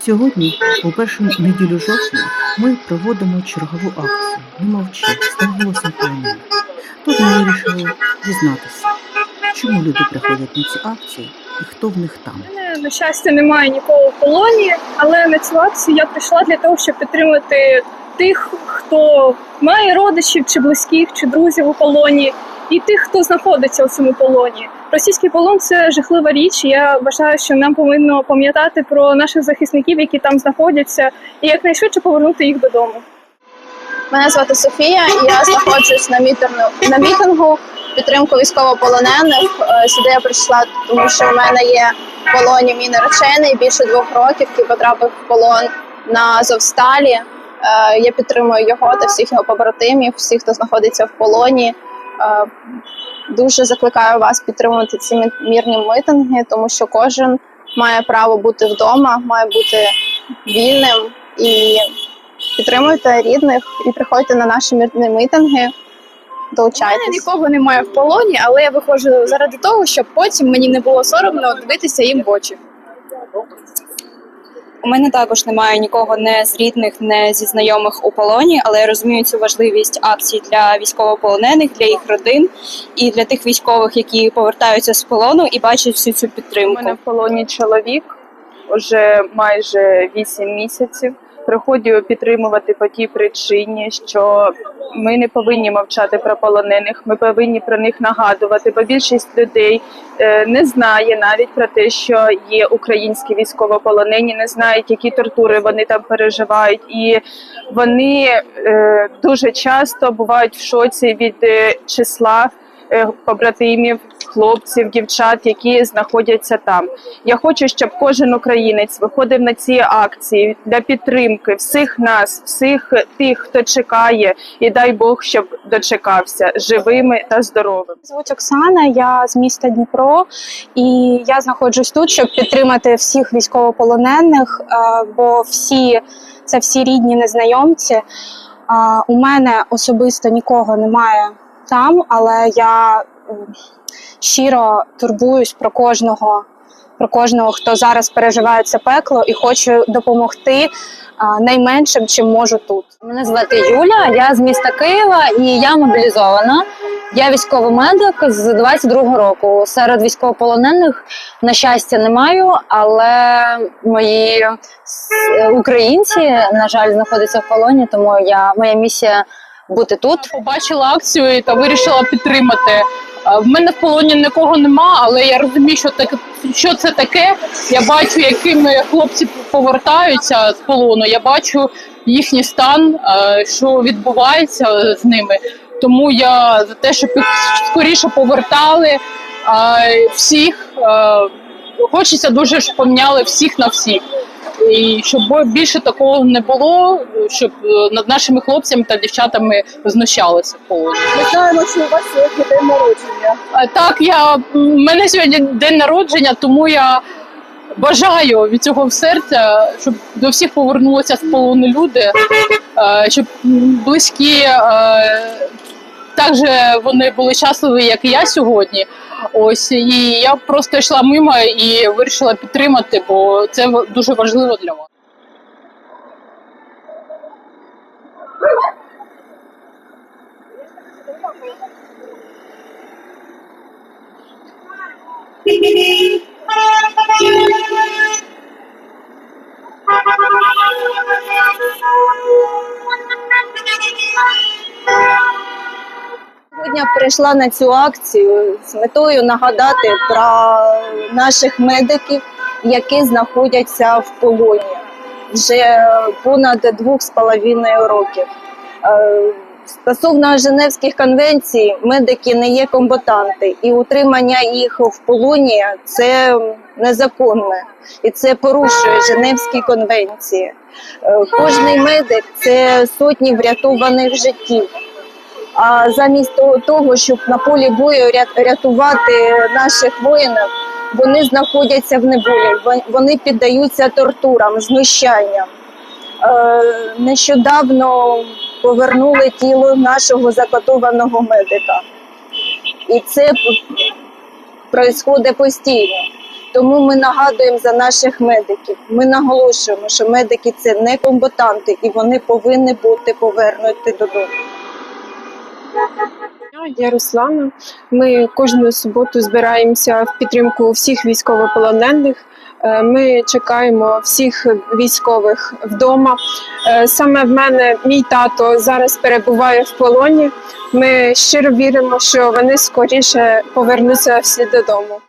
Сьогодні, у першу неділю жовтня, ми проводимо чергову акцію «Не мовчи, став голосом полонених». Тут ми вирішили дізнатися, чому люди приходять на ці акції і хто в них там. У на щастя, немає нікого в полоні, але на цю акцію я прийшла для того, щоб підтримати тих, хто має родичів чи близьких, чи друзів у полоні, і тих, хто знаходиться у цьому полоні. Російський полон це жахлива річ. Я вважаю, що нам повинно пам'ятати про наших захисників, які там знаходяться, і якнайшвидше повернути їх додому. Мене звати Софія, і я знаходжусь на мітингу на мітингу підтримку військовополонених. Е, Сюди я прийшла, тому що в мене є в полоні мій наречений більше двох років, який потрапив в полон на Азовсталі. Е, Я підтримую його та всіх його побратимів, всіх, хто знаходиться в полоні. Е, Дуже закликаю вас підтримувати ці мі- мірні митинги, тому що кожен має право бути вдома, має бути вільним і підтримуйте рідних і приходьте на наші мирні митинги. У мене нікого немає в полоні, але я виходжу заради того, щоб потім мені не було соромно дивитися їм в очі. У мене також немає нікого не з рідних, не зі знайомих у полоні, але я розумію цю важливість акцій для військовополонених, для їх родин і для тих військових, які повертаються з полону і бачать всю цю У підтримку. мене в полоні чоловік уже майже 8 місяців. Приходжу підтримувати по тій причині, що ми не повинні мовчати про полонених. Ми повинні про них нагадувати, бо більшість людей е, не знає навіть про те, що є українські військовополонені, не знають, які тортури вони там переживають, і вони е, дуже часто бувають в шоці від е, числа побратимів, хлопців, дівчат, які знаходяться там. Я хочу, щоб кожен українець виходив на ці акції для підтримки всіх нас, всіх тих, хто чекає, і дай Бог, щоб дочекався живими та здоровими. Звуть Оксана, я з міста Дніпро, і я знаходжусь тут, щоб підтримати всіх військовополонених, е, бо всі це всі рідні незнайомці. У мене особисто нікого немає там, але я щиро турбуюсь про кожного, про кожного, хто зараз переживає це пекло, і хочу допомогти найменшим, чим можу тут. Мене звати Юля, я з міста Києва і я мобілізована. Я військовий медик з 22-го року. Серед військовополонених, на щастя, не маю, але мої українці, на жаль, знаходяться в полоні, тому я моя місія бути тут. побачила акцію та вирішила підтримати. Е, В мене в полоні нікого нема, але я розумію, що так що це таке. Я бачу, якими хлопці повертаються з полону. Я бачу їхній стан, е, що відбувається з ними. Тому я за те, щоб їх скоріше повертали е, всіх. Хочеться дуже, щоб поміняли всіх на всіх. І щоб більше такого не було, щоб е, над нашими хлопцями та дівчатами знущалися в полоні. Ми знаємо, що у вас сьогодні день народження. Так, я в мене сьогодні день народження, тому я бажаю від цього серця, щоб до всіх повернулися з полону люди, е, щоб близькі е, так же вони були щасливі, як і я сьогодні. Ось і я просто йшла мимо і вирішила підтримати, бо це дуже важливо для вас. Прийшла на цю акцію з метою нагадати про наших медиків, які знаходяться в полоні вже понад двох з половиною років. Е, Стосовно Женевських конвенцій, медики не є комбатанти, і утримання їх в полоні це незаконне, і це порушує Женевські конвенції. Е, Кожний медик це сотні врятованих життів. А замість того- щоб на полі бою рятувати наших воїнів, вони знаходяться в неволі, вони піддаються тортурам, знущанням. Е, Нещодавно повернули тіло нашого закатованого медика. І це відбувається постійно. Тому ми нагадуємо за наших медиків. Ми наголошуємо, що медики це не комбатанти, і вони повинні бути повернуті додому. Я Руслана. Ми кожну суботу збираємося в підтримку всіх військовополонених. Е, Ми чекаємо всіх військових вдома. Е, Саме в мене мій тато зараз перебуває в полоні. Ми щиро віримо, що вони скоріше повернуться всі додому.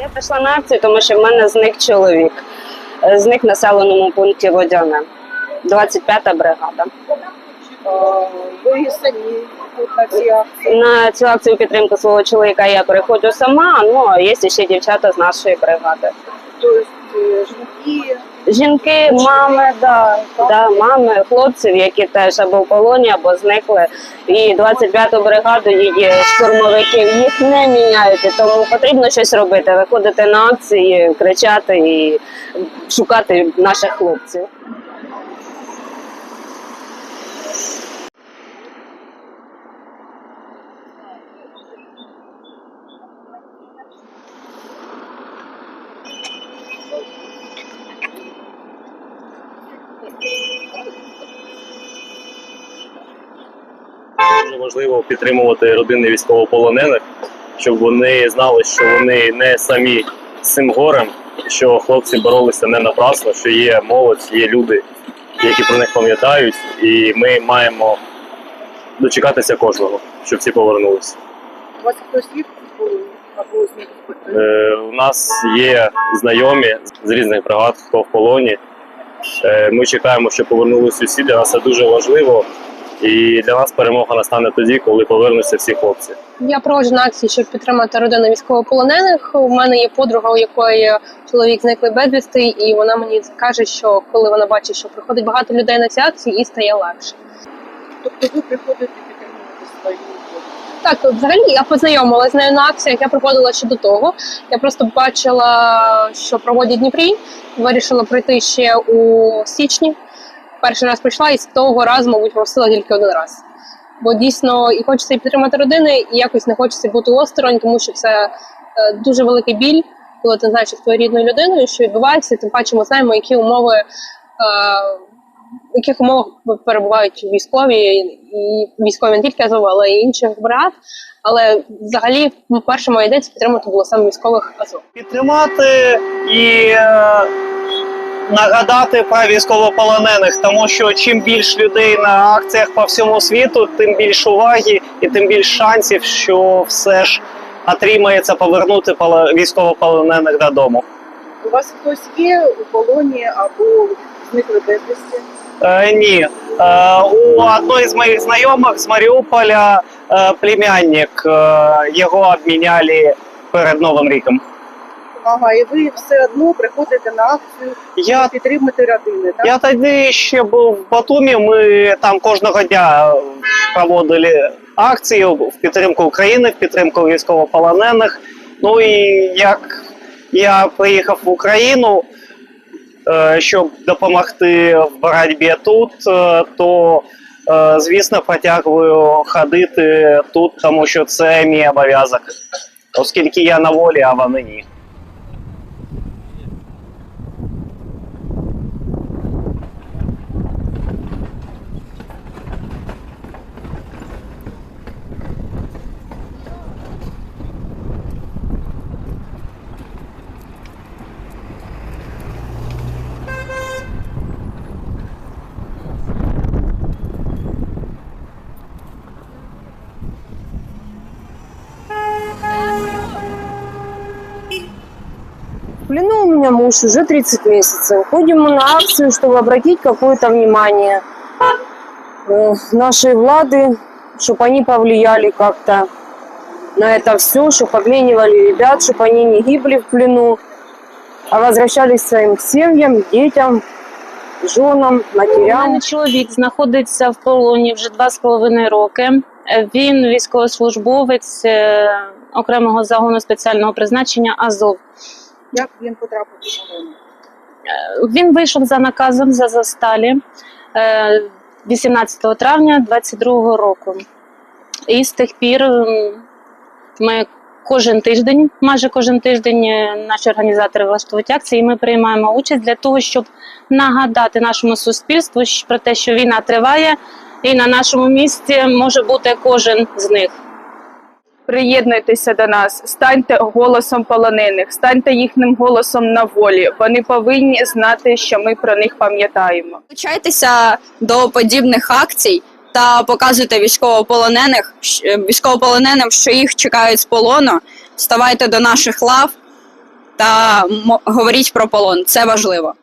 Я пішла на акцію, тому що в мене зник чоловік. Е, Зник в населеному пункті Водяне. 25-та бригада. Ви самі на цій акції. На цю акцію підтримки свого чоловіка я приходжу сама, ну є ще дівчата з нашої бригади. Тобто е, жінки, Жінки, мами, да, да, мами, хлопців, які теж або в полоні, або зникли. І 25-ту бригаду її штурмовиків їх не міняють, і тому потрібно щось робити, виходити на акції, кричати і шукати наших хлопців. Дуже важливо підтримувати родини військовополонених, щоб вони знали, що вони не самі з цим горем, що хлопці боролися не напрасно, що є молодь, є люди, які про них пам'ятають, і ми маємо дочекатися кожного, щоб всі повернулися. у вас хтось є Е, у нас є знайомі з різних бригад, хто в полоні. Е, ми чекаємо, щоб повернулися усі. Для нас це дуже важливо. І для нас перемога настане тоді, коли повернуться всі хлопці. Я проводжу на акції, щоб підтримати родину військовополонених. У мене є подруга, у якої чоловік зникли безвісти, і вона мені каже, що коли вона бачить, що приходить багато людей на ці акції, їй стає легше. Тобто ви приходите підтримувати свою. Так, взагалі я познайомилася з нею на акціях. Я приходила ще до того. Я просто бачила, що проводять Дніпрі. Вирішила прийти ще у січні. Перший раз прийшла, і з того разу, мабуть, просила тільки один раз. Бо дійсно і хочеться і підтримати родини, і якось не хочеться бути осторонь, тому що це е, дуже великий біль, коли ти знаєш з твоєю рідною людиною, що відбувається, тим паче ми знаємо, які умови, е, в яких умовах перебувають військові, і військові не тільки Азов, але й інших бригад. Але взагалі перша моя ідея це підтримати було саме військових Азов. підтримати і е, нагадати про військовополонених, тому що чим більш людей на акціях по всьому світу, тим більш уваги і тим більш шансів, що все ж отримається повернути поло- військовополонених додому. У вас хтось є у полоні або зникли безвісті? Е, ні. Е, у одної з моїх знайомих з Маріуполя е, племянник, його обміняли перед Новим ріком. Ага, і ви все одно приходите на акцію Я підтримати родини, так? Я тоді ще був в Батумі. Ми там кожного дня проводили акції в підтримку України, в підтримку військовополонених. Ну і як я приїхав в Україну, щоб допомогти в боротьбі тут, е, то е, звісно протягую ходити тут, тому що це мій обов'язок, оскільки я на волі, а вони ні. В плену у меня муж уже 30 месяцев. Ходим мы на акцию, чтобы обратить какое-то внимание э, нашей влады, чтобы они повлияли как-то на это все, чтобы обменивали ребят, чтобы они не гибли в плену, а возвращались к своим семьям, детям, женам, У матерям. мене чоловік знаходиться в полоні вже два з половиною роки. Е, Він військовослужбовець е, окремого загону спеціального призначення Азов. Як він потрапив у полон? Е, Він вийшов за наказом за засталі е, 18 травня 22-го року. І з тих пір Ми кожен тиждень, майже кожен тиждень, е, наші організатори влаштовують акції. і Ми приймаємо участь для того, щоб нагадати нашому суспільству про те, що війна триває, і на нашому місці може бути кожен з них. Приєднуйтеся до нас, станьте голосом полонених, станьте їхнім голосом на волі. Вони повинні знати, що ми про них пам'ятаємо. Долучайтеся до подібних акцій та показуйте військовополонених, військовополоненим, що їх чекають з полону. Вставайте до наших лав та говоріть про полон. Це важливо.